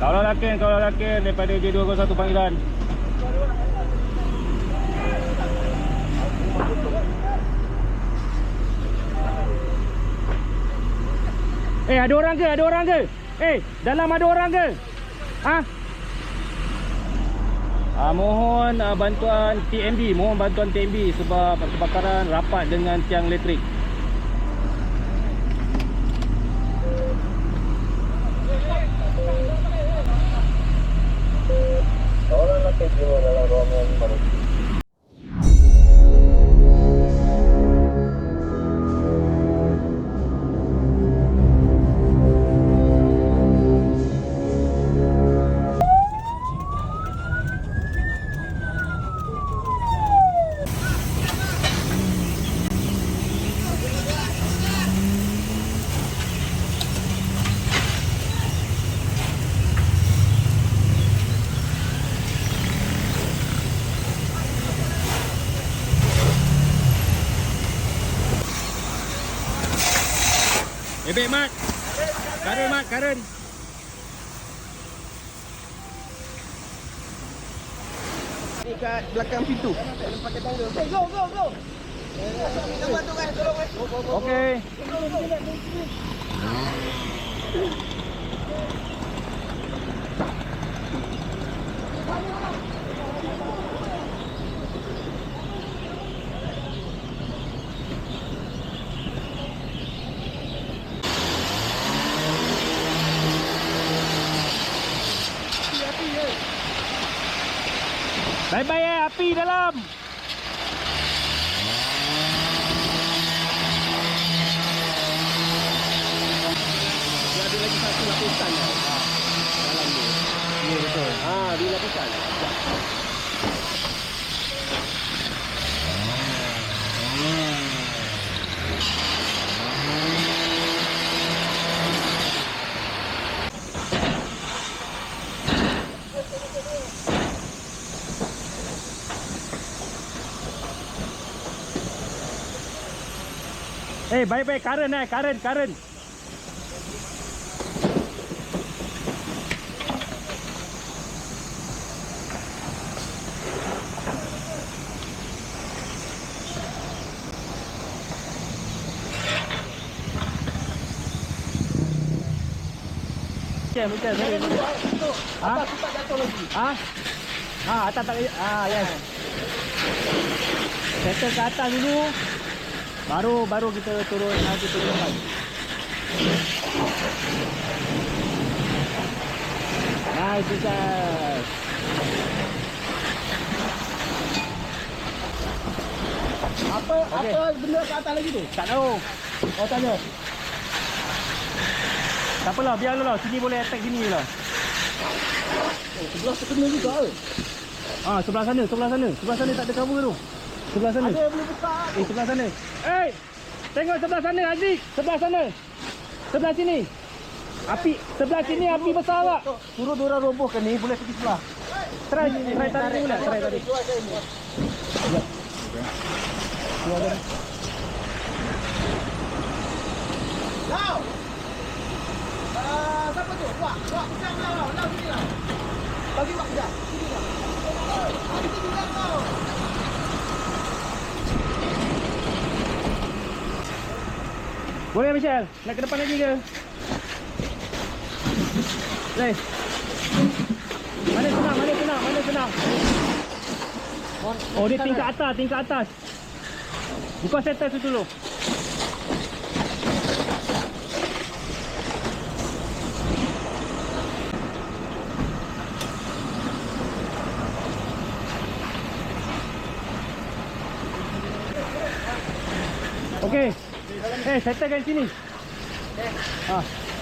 Kalau lakin, kalau lakin daripada J201 panggilan. Eh, ada orang ke? Ada orang ke? Eh, dalam ada orang ke? Ha? Ah, mohon ah, bantuan TMB, mohon bantuan TMB sebab kebakaran rapat dengan tiang elektrik. Ebek Mat. Karen Mat, Karen. Dekat belakang pintu. Go, go, go. Eh. Okey. Dalam. Dia ada lagi satu lapisan. Dalam tu. Ya betul. Ha, dia lapisan. Eh, baik-baik Karen eh, Karen, Karen. Macam, macam, sorry, sorry. Ha? Apa tak jatuh lagi? Ha? Ha, atas tak Ah, yes. Settle ke atas dulu. Baru baru kita turun nanti turun kan. Nice, guys. Apa Okey. apa benda kat atas lagi tu? Tak tahu. Oh tanya. Tak apalah, biarlah lah. Sini boleh attack sini lah. Oh, sebelah terkena juga ke? Ah, sebelah sana, sebelah sana. Sebelah sana tak ada cover tu. Sebelah sana. Ada boleh buka. Eh, sebelah sana. Eh, tengok sebelah sana Aziz. Sebelah sana. Sebelah sini. Api sebelah sini api besar tak? Suruh dia orang robohkan ni boleh pergi sebelah. Try try tarik dulu lah, try tarik. Keluar saya ni. Lau. Siapa tu? Wak, wak, kejap lau, lau, lau sini lau. Bagi wak kejap. Sini lau. Ada sini lau Boleh Michelle? Nak ke depan lagi ke? Boleh. Mana senang, mana senang, mana senang. Oh, dia tingkat atas, tingkat atas. Buka settle tu dulu. Okey. Eh, settle kat sini. Ha.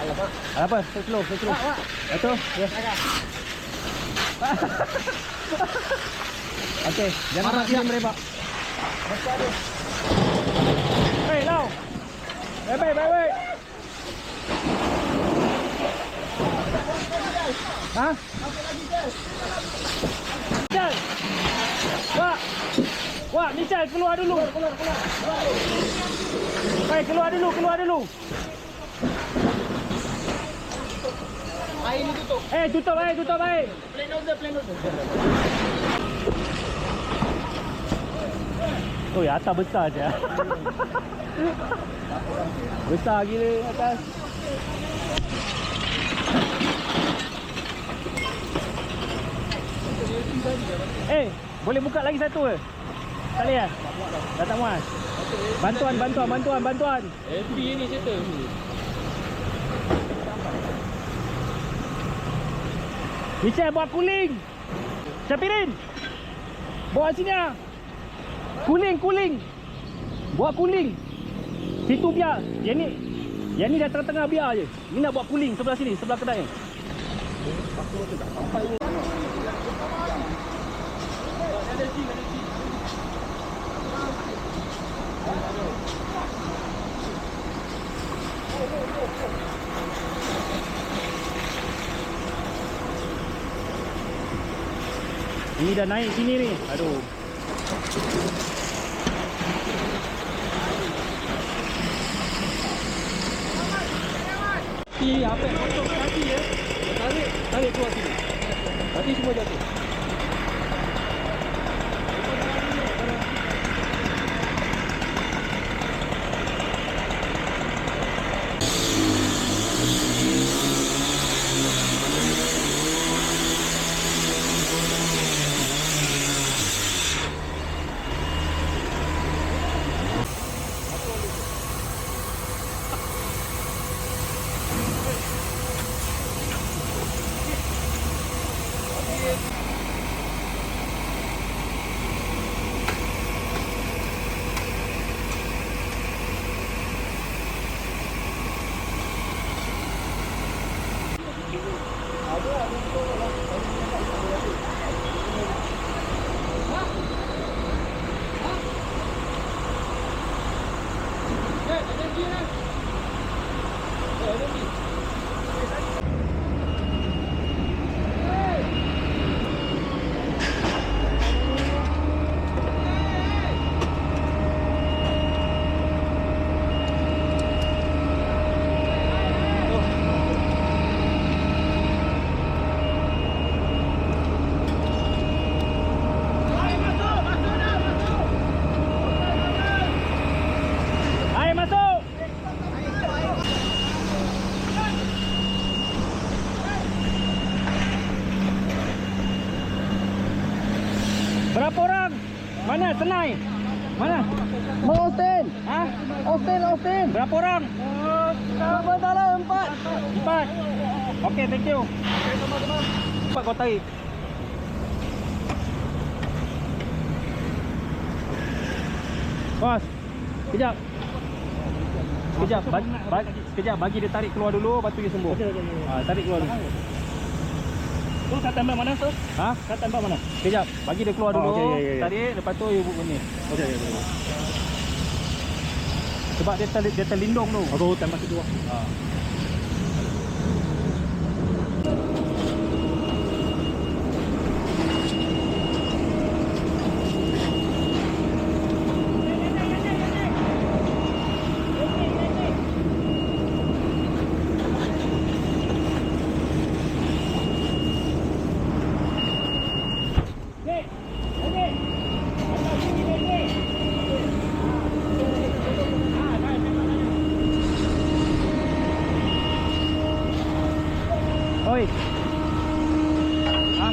Apa? Apa? Stay slow, stay slow. Betul? Ya. Okey, jangan nak diam merebak. Hei, lau. Baik, baik, baik, baik. Ha? Michelle. Wak. Wak, Michelle keluar dulu. Keluar, keluar, keluar. Baik, keluar dulu, keluar dulu. Air ni tutup. Eh, tutup baik, tutup baik. Plan order, plan order. Oh, ya atas besar je. besar gila atas. Eh, boleh buka lagi satu ke? Tak boleh ah? Dah tak muat. Bantuan, bantuan, bantuan, bantuan. Happy ni cerita. Michelle buat kuling. Syafirin. Bawa sini ah. Kuling, kuling. Buat kuling. Situ biar. Yang ni yang ni dah tengah-tengah biar je. Ni nak buat kuling sebelah sini, sebelah kedai ni. Ini dah naik sini ni. Aduh. Ni apa potong kaki ya. Tarik, tarik keluar sini. Nanti semua jatuh. Ayo masuk. Berapa orang? Mana Senai? Mana? Mau Austin. Ha? Austin, Austin. Berapa orang? Berapa dalam empat? Empat. Okey, thank you. Empat kau tarik. Bos. Kejap. Kejap, bagi, bagi, kejap bagi dia tarik keluar dulu, lepas tu dia sembuh. Ha, tarik keluar dulu. Tu kat tembak mana tu? Ha? Kat tembak mana? Kejap, bagi dia keluar Oh, dulu. okey, ya, ya, ya. Tarik, lepas tu you buat ni. Okey, okey. Sebab dia, ter, dia terlindung tu. Aku tembak kedua. Ha. Oi. Ha?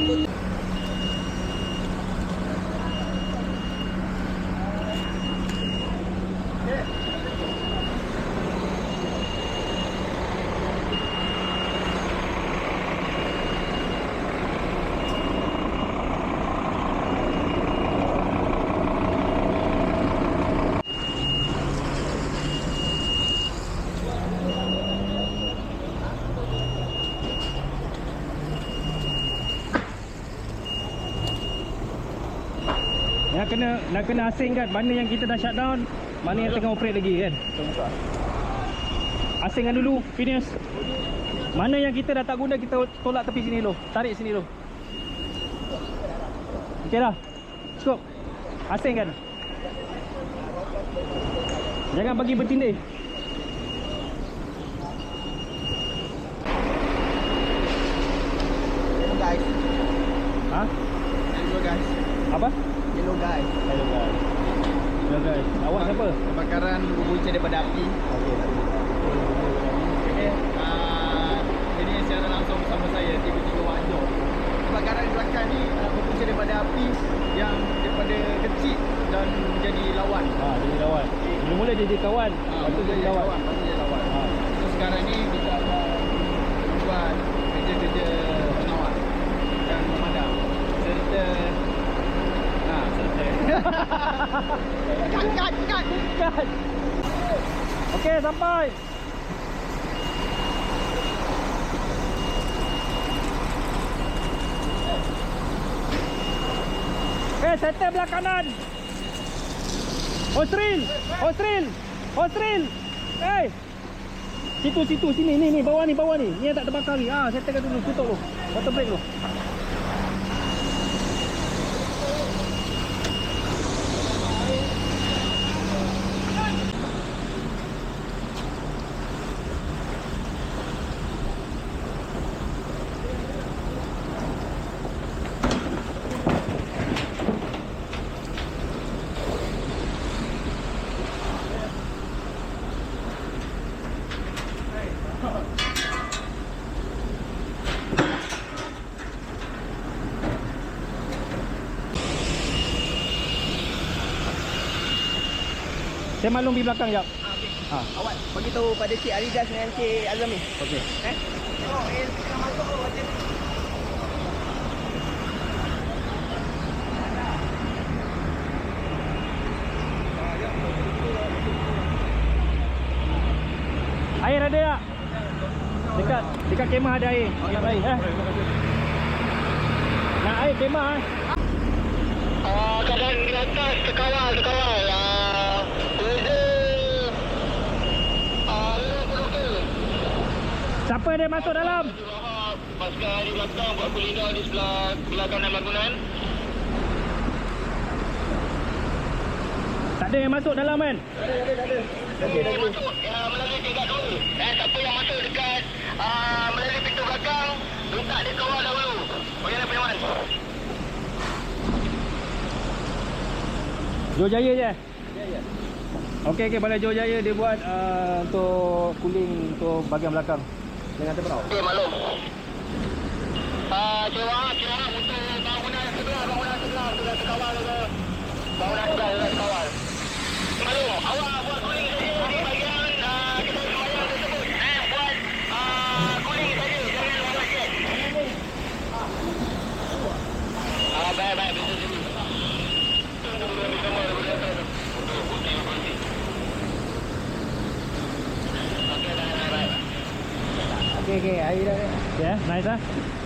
Nak kena nak kena asingkan mana yang kita dah shutdown, mana yang tengah operate lagi kan. Asingkan dulu, finish. Mana yang kita dah tak guna kita tolak tepi sini dulu. Tarik sini dulu. Okey dah. Cukup. Asingkan. Jangan bagi bertindih. Ha? Hello guys. Apa? Guys. Hello guys. Hello guys. Awak siapa? Kebakaran berpunca daripada api. Okey. Okey. Uh, ini secara langsung bersama saya tiga-tiga wajah. Kebakaran di belakang ni uh, berpunca daripada api yang daripada kecil dan menjadi lawan. Ha, jadi lawan. Mula-mula jadi kawan. Ah, Lepas tu jadi lawan. lawan, lepas tu jadi lawan. Ha. So sekarang ni kita kat kat kat Kan? Okey, sampai. Eh, settle belah kanan. Osril, Osril, Osril. Eh. Situ situ sini ni ni bawah ni bawah ni. Ni yang tak terbakar ni. Ah, settlekan dulu tutup tu. Water break tu. Saya maklum di belakang jap. Ha. awak bagi tahu pada Cik Aridas dengan Cik Azam ni Okey. eh oh eh kita masuk macam ni Air ada tak? Dekat dekat kemah ada air. Ingat air eh. Nak air kemah eh. Ah, keadaan di atas terkawal, terkawal. Ah, weather ah, okey, okey. Siapa dia masuk dalam? Pasukan di belakang buat kuliner di sebelah sebelah kanan bangunan. Tak ada yang masuk dalam kan? Okey, dah masuk ya, melalui tingkat dua. Eh, siapa yang masuk dekat ah, melalui pintu belakang, minta dia kawal dahulu. Bagaimana Penyaman? Johor Jaya je. Ya ya. Okey okey Balai Johor Jaya dia buat uh, untuk cooling untuk bahagian belakang. Jangan terperau. Okey, maklum. Ah, cewa, cewa untuk bangunan sebelah, bangunan sebelah sudah terkawal ke? Bangunan sebelah sudah terkawal. Maklum, awak buat cooling saja di bahagian ah, kita sembahyang tersebut. Eh, buat ah, cooling saja, jangan buat jet. Ah, baik, baik, betul betul. Okey, baik, baik, baik. Okey okey air dah Ya, yeah, nice ah.